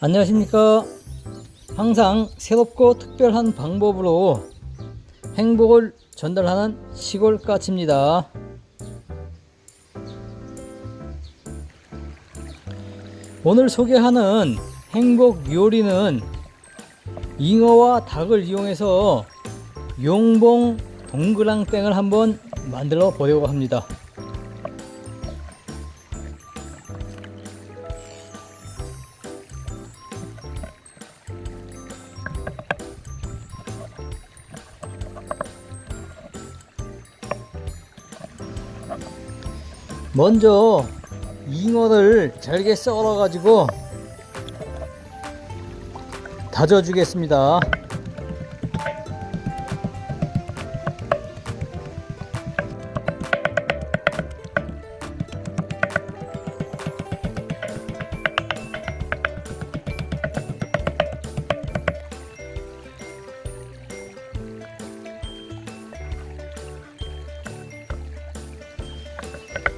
안녕하십니까. 항상 새롭고 특별한 방법으로 행복을 전달하는 시골 까치입니다. 오늘 소개하는 행복 요리는 잉어와 닭을 이용해서 용봉 동그랑땡을 한번 만들어 보려고 합니다. 먼저 잉어를 잘게 썰어 가지고 다져 주겠습니다.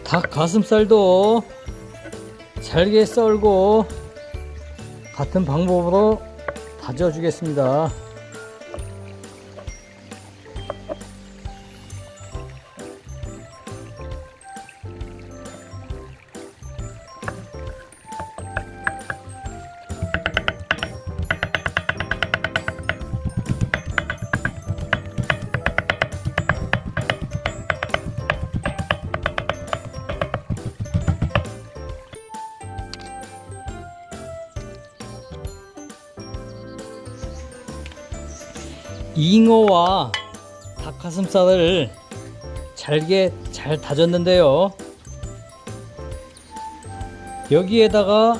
닭 가슴살도 잘게 썰고 같은 방법으로 다져 주겠습니다. 잉어와 닭가슴살을 잘게 잘 다졌는데요. 여기에다가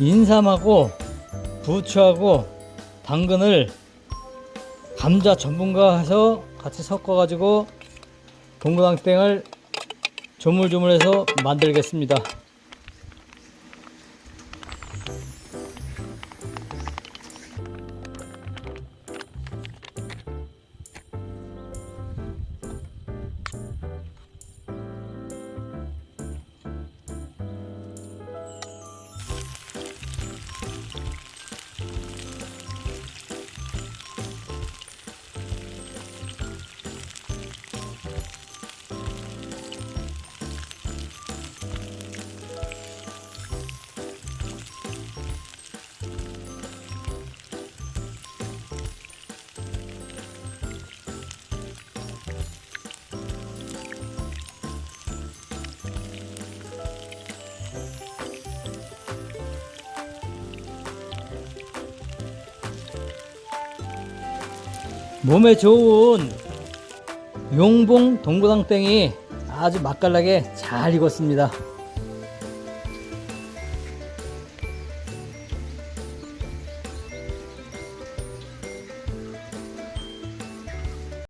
인삼하고 부추하고 당근을 감자 전분과 해서 같이 섞어 가지고 동그랑땡을 조물조물해서 만들겠습니다. 몸에 좋은 용봉 동그랑땡이 아주 맛깔나게 잘 익었습니다.